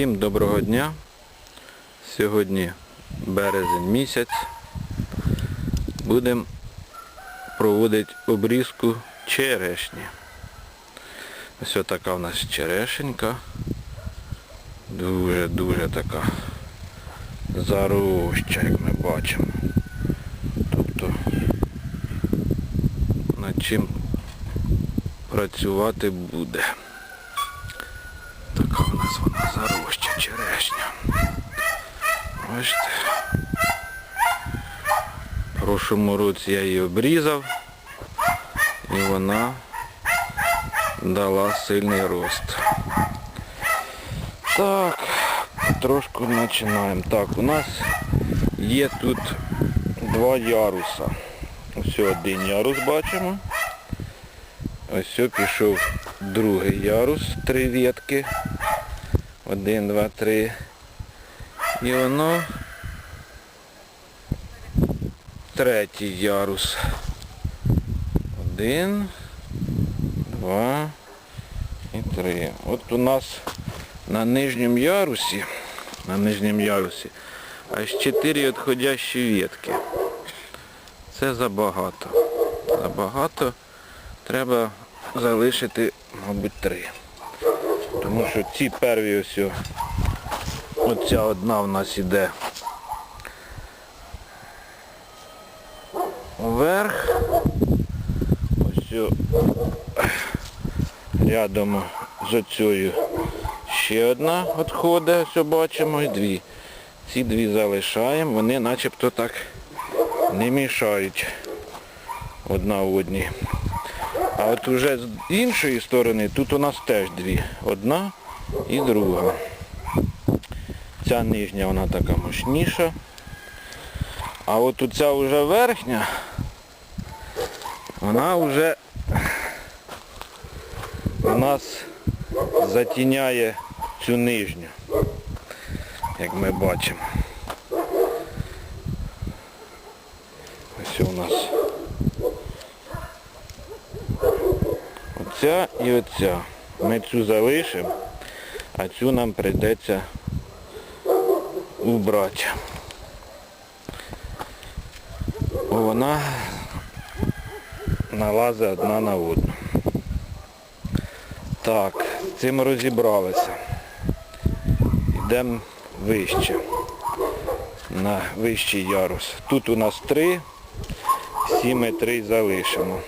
Всім доброго дня. Сьогодні березень місяць. Будемо проводити обрізку черешні. Ось така в нас черешенька. Дуже-дуже така зароща, як ми бачимо. Тобто над чим працювати буде. Така в нас вона зароща черешня. Бачите. В прошлому році я її обрізав і вона дала сильний рост. Так, трошку починаємо. Так, у нас є тут два яруса. Ось один ярус бачимо. Ось пішов другий ярус, три ветки. Один, два, три. І воно третій ярус. Один, два і три. От у нас на нижньому ярусі, на нижньому ярусі аж чотири відходящі ветки. Це забагато. Забагато. Треба залишити, мабуть, три. Тому що ці перві ось, оця одна в нас іде вверх. Ось рядом з оцею ще одна відходить, ось бачимо, і дві. Ці дві залишаємо, вони начебто так не мішають одна одній. От уже з іншої сторони тут у нас теж дві. Одна і друга. Ця нижня вона така мощніша. А от оця вже верхня, вона вже у нас затіняє цю нижню, як ми бачимо. Ось у нас оця і оця. Ми цю залишимо, а цю нам прийдеться убрати. Бо вона налазить одна на одну. Так, цим розібралися. Йдемо вище. На вищий ярус. Тут у нас три, всі ми три залишимо.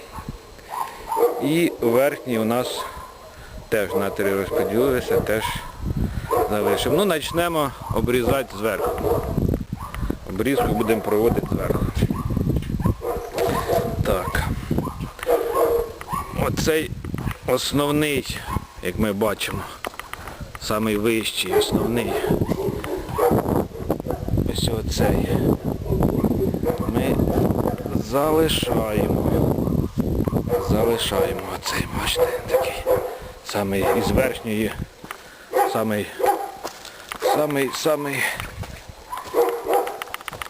І верхній у нас теж на три розподілилися, теж залишимо. Ну, почнемо обрізати зверху. Обрізку будемо проводити зверху. Так. Оцей основний, як ми бачимо, самий вищий, основний. Ось оцей. Ми залишаємо. Залишаємо оцей, бачите, такий. Самий із верхньої, самий, самий, самий.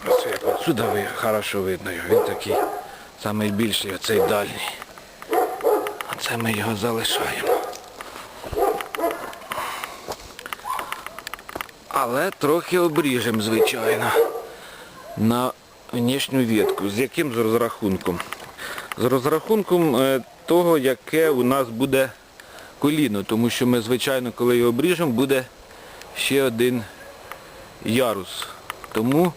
Ось як отсюди ви, хорошо видно його. Він такий самий більший, оцей дальній. А це ми його залишаємо. Але трохи обріжемо, звичайно, на внішню ветку. З яким з розрахунком? З розрахунком е, того, яке у нас буде коліно, тому що ми, звичайно, коли його обріжемо, буде ще один ярус. Тому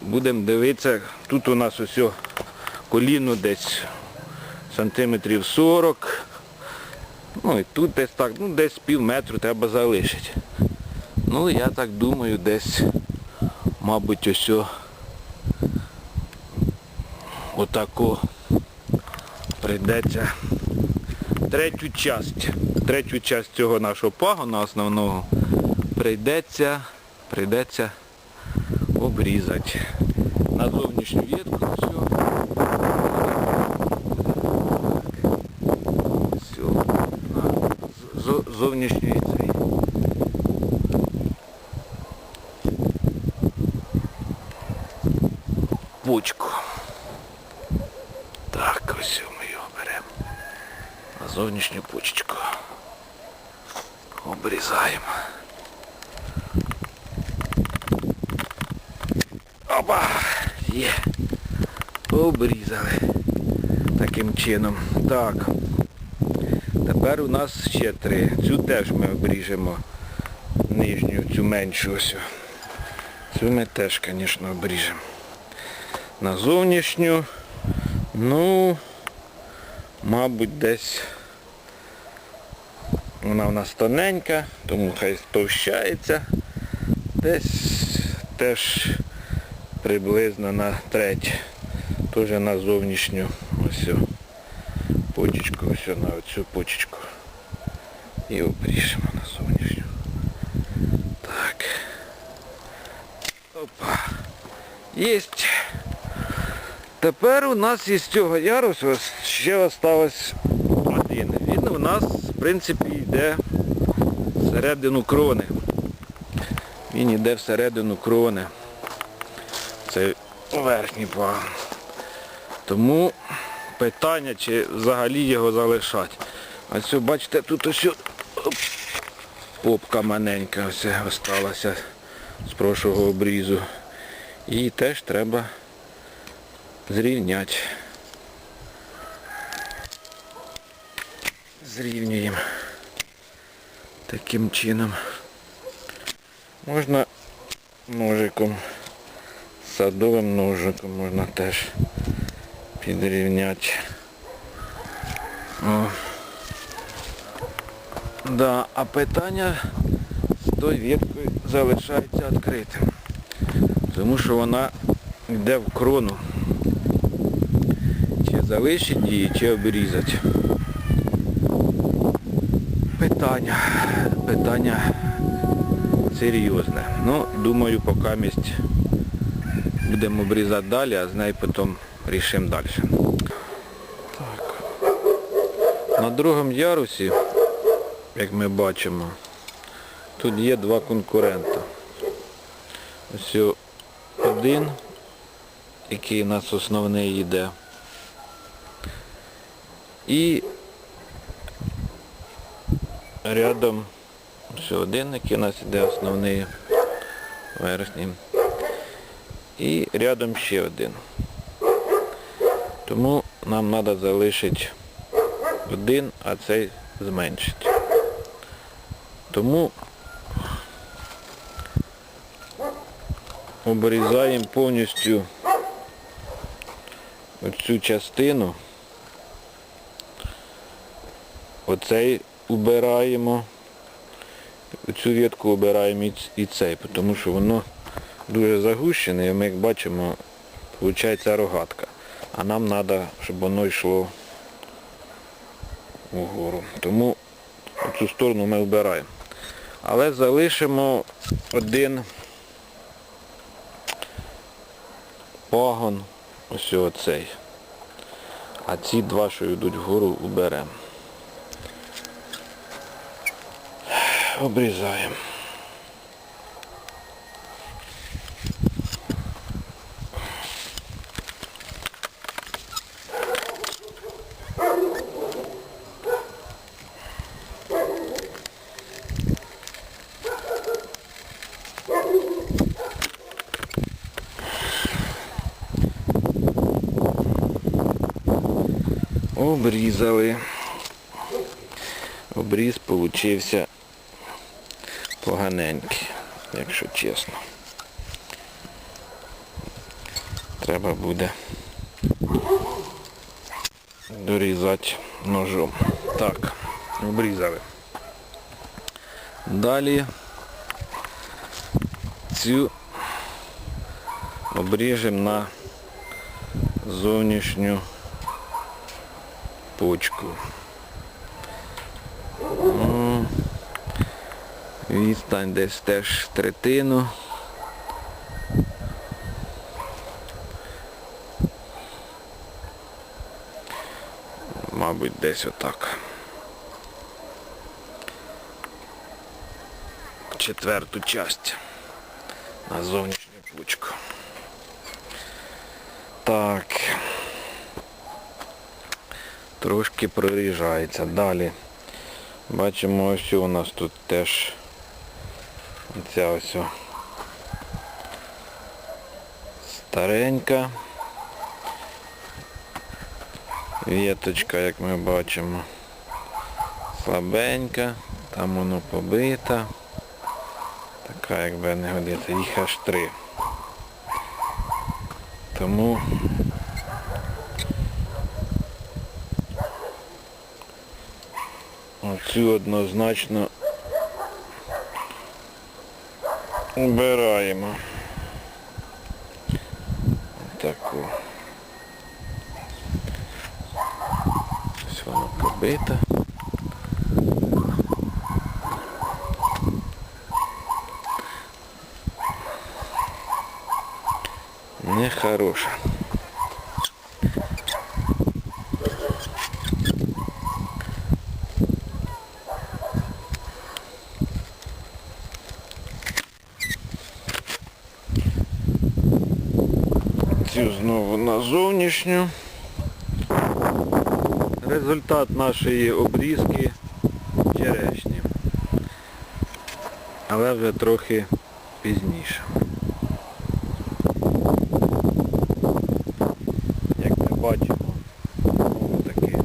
будемо дивитися, тут у нас ось коліно десь сантиметрів 40. Ну і тут десь так, ну десь пів метру треба залишити. Ну я так думаю, десь, мабуть, ось отако прийдеться третю часть, третю часть цього нашого пагона основного прийдеться, прийдеться обрізати. На зовнішню ветку все. Все. На зо- зовнішньої цей. Почку. Так, ось ми його беремо. На зовнішню почечку. Обрізаємо. Опа! Є. Обрізали. Таким чином. Так. Тепер у нас ще три. Цю теж ми обріжемо. Нижню, цю меншу ось. Цю ми теж, звісно, обріжемо. На зовнішню, ну, мабуть, десь вона у нас тоненька, тому хай стовщається. Десь теж приблизно на треть. Теж на зовнішню ось почечку, ось на оцю почечку. І обріжемо на зовнішню. Так. Опа. Єсть. Тепер у нас із цього ярусу ще осталось один. Він у нас, в принципі, йде всередину крони. Він йде всередину крони. Це верхній план. Тому питання, чи взагалі його залишати. А це, бачите, тут ось попка маленька ось осталася з прошлого обрізу. Її теж треба зрівняти. Зрівнюємо таким чином. Можна ножиком, садовим ножиком можна теж підрівняти. О. Да, а питання з тою веткою залишається відкритим. Тому що вона йде в крону. Чи залишить її, чи обрізати. Питання. Питання серйозне. Ну, думаю, поки місць будемо обрізати далі, а з нею потім рішимо далі. Так. На другому ярусі, як ми бачимо, тут є два конкурента. Ось один, який у нас основний йде. І рядом ще один, який у нас йде основний верхній. І рядом ще один. Тому нам треба залишити один, а цей зменшити. Тому обрізаємо повністю оцю частину. Оцей убираємо. Цю ветку обираємо і цей, тому що воно дуже загущене, і ми як бачимо, виходить рогатка. А нам треба, щоб воно йшло вгору. Тому цю сторону ми вбираємо. Але залишимо один пагон, ось оцей. А ці два, що йдуть вгору, уберемо. Обрізаємо. Обрізали. Обріз получився поганенький, якщо чесно. Треба буде дорізати ножом. Так, обрізали. Далі цю обріжемо на зовнішню почку. М, Відстань десь теж третину. Мабуть, десь отак. Четверту часть на зовнішню пучку. Так. Трошки проріжається. Далі. Бачимо, ось у нас тут теж ця ось старенька. Віточка, як ми бачимо, слабенька, там воно побита. Така якби не годиться, їх аж три. Тому оцю однозначно убираємо. Таку. Ось вона побита. Цю знову на зовнішню. Результат нашої обрізки черешні. Але вже трохи пізніше. Як ми бачимо, знову таки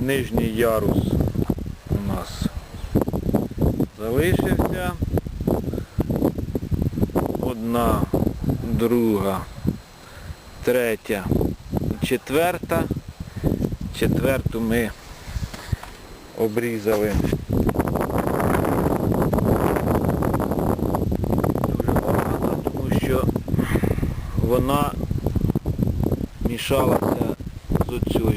нижній ярус у нас залишився. Одна, друга, третя, четверта. Четверту ми обрізали. Дуже багато, тому що вона мішалася з оцею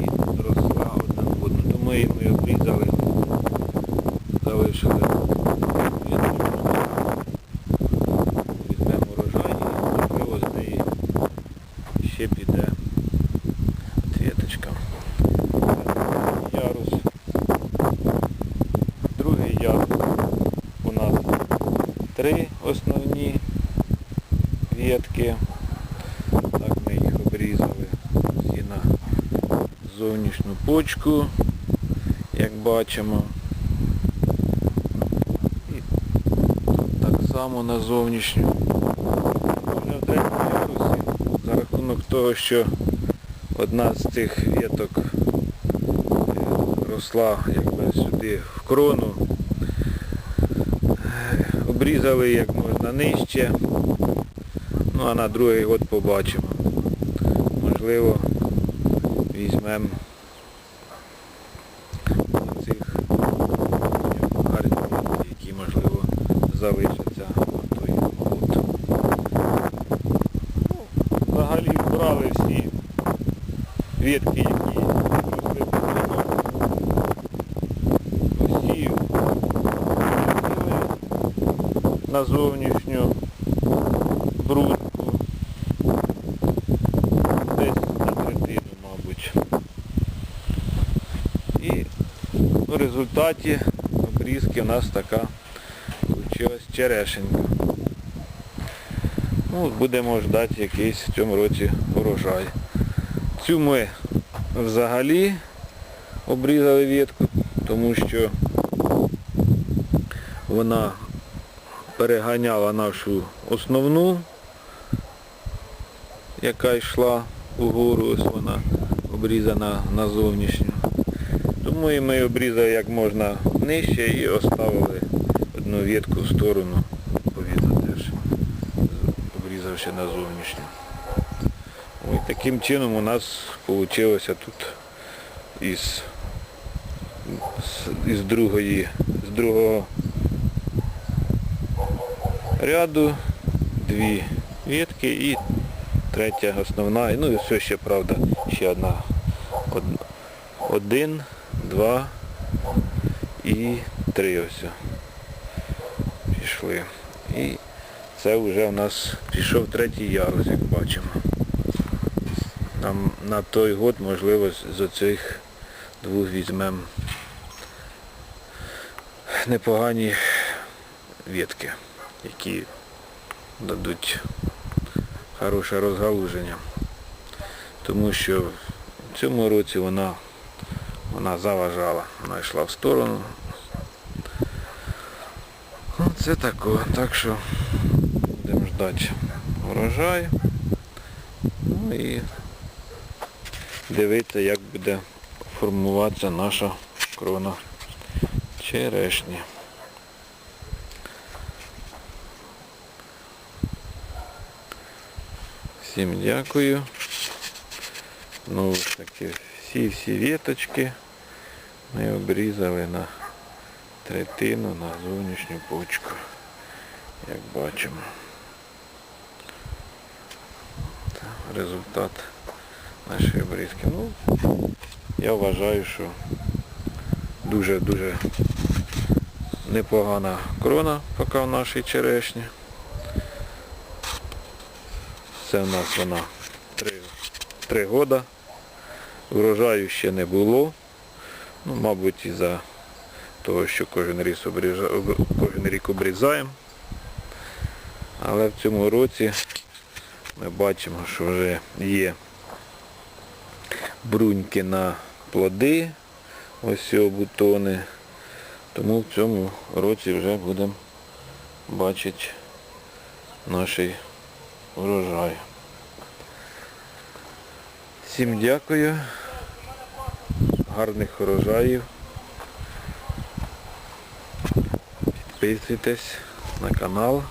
і росла одна в одну. Тому її ми обрізали, залишили. Візьмемо урожай і можливо з неї ще піде ответочка. Ярус. Другий ярус у нас три основні ветки. Так ми їх обрізали всі на зовнішню почку, як бачимо. І так само на зовнішню. Вже в третьому за рахунок того, що одна з цих веток е, росла якби сюди в крону. Обрізали як можна нижче. Ну а на другий год побачимо. Можливо, візьмемо цих гарні ветки, які можливо залишаться на той год. Взагалі брали всі ветки, які росли потрібно. Усі на зовнішню брудку. Десь на третину, мабуть. І в результаті обрізки у нас така вийшла черешенька. Ну, будемо ждати якийсь в цьому році урожай. Цю ми взагалі обрізали ветку, тому що вона переганяла нашу основну, яка йшла угору, ось вона обрізана на зовнішню. Тому і ми обрізали як можна нижче і оставили одну ветку в сторону, повітря обрізавши на зовнішню. Ось таким чином у нас вийшло тут із, із другої, з другого ряду дві ветки і третя основна. Ну і все ще, правда, ще одна. Один, два і три ось. Пішли. І це вже у нас пішов третій ярус, як бачимо. Нам на той год, можливо, з- оцих двох візьмемо непогані ветки, які дадуть хороше розгалуження. Тому що в цьому році вона, вона заважала, вона йшла в сторону. Ну, Це таке, так що будемо здача урожаю. Ну і дивитися, як буде формуватися наша крона черешні. Всім дякую. Ну, таки всі-всі віточки ми обрізали на третину на зовнішню почку, як бачимо. Результат нашої обрізки. Ну, я вважаю, що дуже-дуже непогана крона поки в нашій черешні. Це в нас вона три, три года. Урожаю ще не було. Ну, мабуть, із-за того, що кожен рік, кожен рік обрізаємо. Але в цьому році ми бачимо, що вже є бруньки на плоди, ось цього бутони. Тому в цьому році вже будемо бачити наш урожай. Всім дякую. Гарних урожаїв. Підписуйтесь на канал.